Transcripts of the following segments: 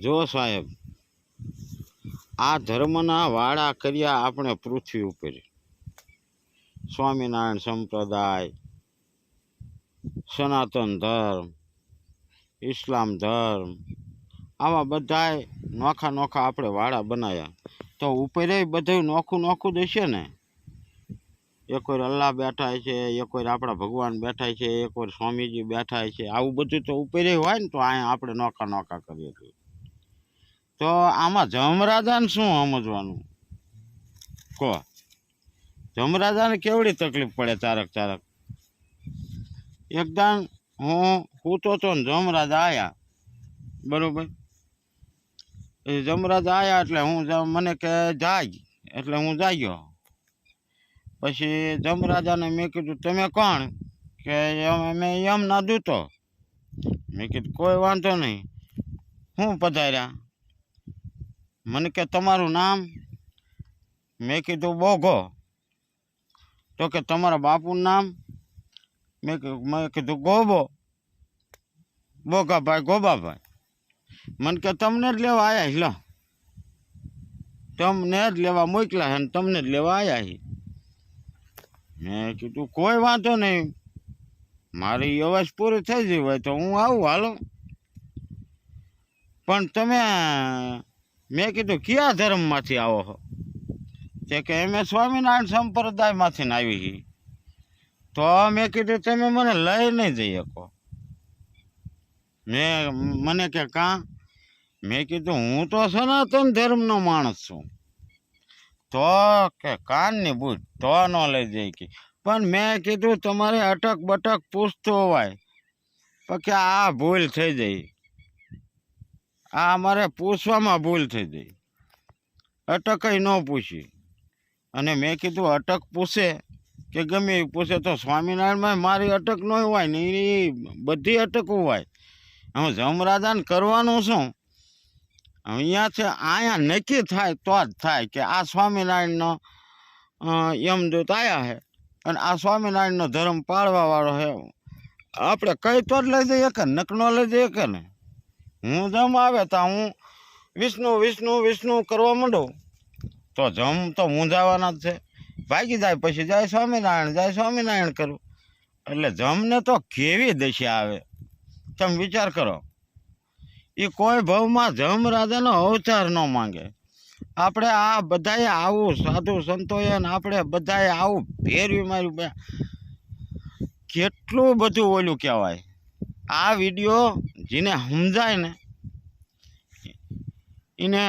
જો સાહેબ, આ ધર્મના વાળા કર્યા આપણે પૃથ્વી ઉપર. સ્વામિનારાયણ સંપ્રદાય, સનાતન ધર્મ, ઇસ્લામ ધર્મ, આવા બધાય નોખા નોખા આપણે વાળા બનાવ્યા તો ઉપરે બધું નોખું નોખું જ ને? એક વાર અલ્લાહ બેઠા છે, એક વાર આપણા ભગવાન બેઠા છે, એક વાર સ્વામીજી બેઠા છે. આવું બધું તો ઉપરે હોય ને તો અહીંયા આપણે નોખા નોખા કરીએ છીએ. તો આમાં જમરાજાને શું સમજવાનું? કહો. જમરાજાને કેવડી તકલીફ પડે ચારક ચારક? એકદમ હું સૂતો તો ને જમરાજા આવ્યા બરાબર? એ જમરાજા આવ્યા એટલે હું મને કે જાય એટલે હું જાગ્યો. પછી જમરાજાને મેં કીધું, તમે કોણ? કે એમ- મેં યમના દૂતો. મેં કીધું, કોઈ વાંધો નહીં. હું પધાર્યા. મને કે તમારું નામ? મેં કીધું બોઘો. તો કે તમારા બાપુનું નામ? મેં મેં કીધું ગોબો. બોગાભાઈ ગોબાભાઈ. મને કે તમને જ લેવા આવ્યા હિલો તમને જ લેવા મોકલ્યા છે તમને જ લેવા આવ્યા હી. મેં કીધું કોઈ વાંધો નહીં. મારી અવાજ પૂરી થઈ ગઈ હોય તો હું આવું હાલો. પણ તમે મેં કીધું, કયા ધર્મમાંથી આવો છો? તે કે, અમે સ્વામિનારાયણ સંપ્રદાયમાંથી ને આવી છીએ. તો મેં કીધું, તમે મને લઈ નહીં જઈ શકો. મેં મને કે, કાં? મેં કીધું, હું તો સનાતન ધર્મનો માણસ છું. તો કે, કાનની બૂટ તો ન લઈ જઈ કે. પણ મેં કીધું, તમારે અટક બટક પૂછતો હોય. કે, આ ભૂલ થઈ જઈ. આ અમારે પૂછવામાં ભૂલ થઈ ગઈ. અટકય ન પૂછી. અને મેં કીધું, અટક પૂછે કે ગમે એ પૂછે તો સ્વામિનારાયણમાં મારી અટક ન હોય ને એ બધી અટક હોય. હું જમરાજાને કરવાનું શું અહીંયા છે, અહીંયા નક્કી થાય તો જ થાય કે આ સ્વામિનારાયણનો યમદૂત આવ્યા છે અને આ સ્વામિનારાયણનો ધર્મ પાળવાવાળો છે આપણે કઈ તો જ લઈ જઈએ કે નકનો લઈ જઈએ કે ને હું જમ આવે તો હું વિષ્ણુ વિષ્ણુ વિષ્ણુ કરવા માંડું. તો જમ તો મૂંઝાવાના જ છે. ભાગી જાય પછી જાય સ્વામિનારાયણ જાય સ્વામિનારાયણ કરું એટલે જમને તો કેવી દશા આવે? તમે વિચાર કરો. એ કોઈ ભાવમાં જમ રાજાનો અવતાર ન માંગે. આપણે આ બધાએ આવું સાધુ સંતોએ આપણે બધાએ આવું ફેરવી માર્યું. કેટલું બધું ઓલું કહેવાય. આ વીડિયો જેને સમજાય ને, એને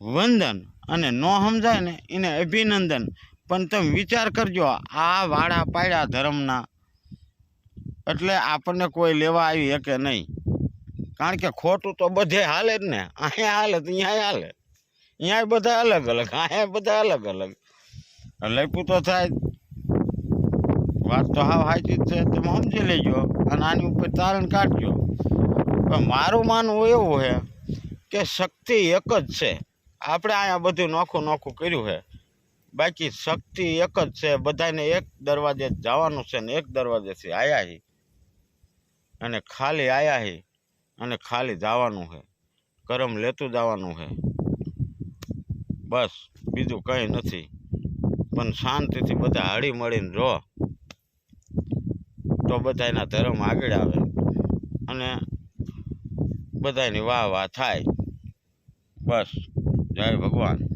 વંદન અને ન સમજાય ને, એને અભિનંદન. પણ તમે વિચાર કરજો, આ વાળા પાડ્યા ધર્મના. એટલે આપણને કોઈ લેવા આવી શકે નહીં. કારણ કે ખોટું તો બધે હાલે જ ને. અહીંયા હાલે તો અહીંયા હાલે. અહીંયા બધા અલગ અલગ, અહીંયા બધા અલગ અલગ. લખ્યું તો થાય. વાત તો હાવ સાચી જ છે, તમે સમજી લેજો અને આની ઉપર તારણ કાઢજો. પણ મારું માનવું એવું છે કે શક્તિ એક જ છે. આપણે અહીંયા બધું નોખું નોખું કર્યું છે. બાકી શક્તિ એક જ છે, બધાને એક દરવાજે જવાનું છે ને એક દરવાજેથી આવ્યા હી. અને ખાલી આવ્યા હી અને ખાલી જવાનું છે. કરમ લેતું જવાનું છે. બસ, બીજું કંઈ નથી. પણ શાંતિથી બધા હળી મળીને રહો. તો બધાના ધર્મ આગળ આવે. અને બધાની વાહ વાહ થાય. બસ. જય ભગવાન.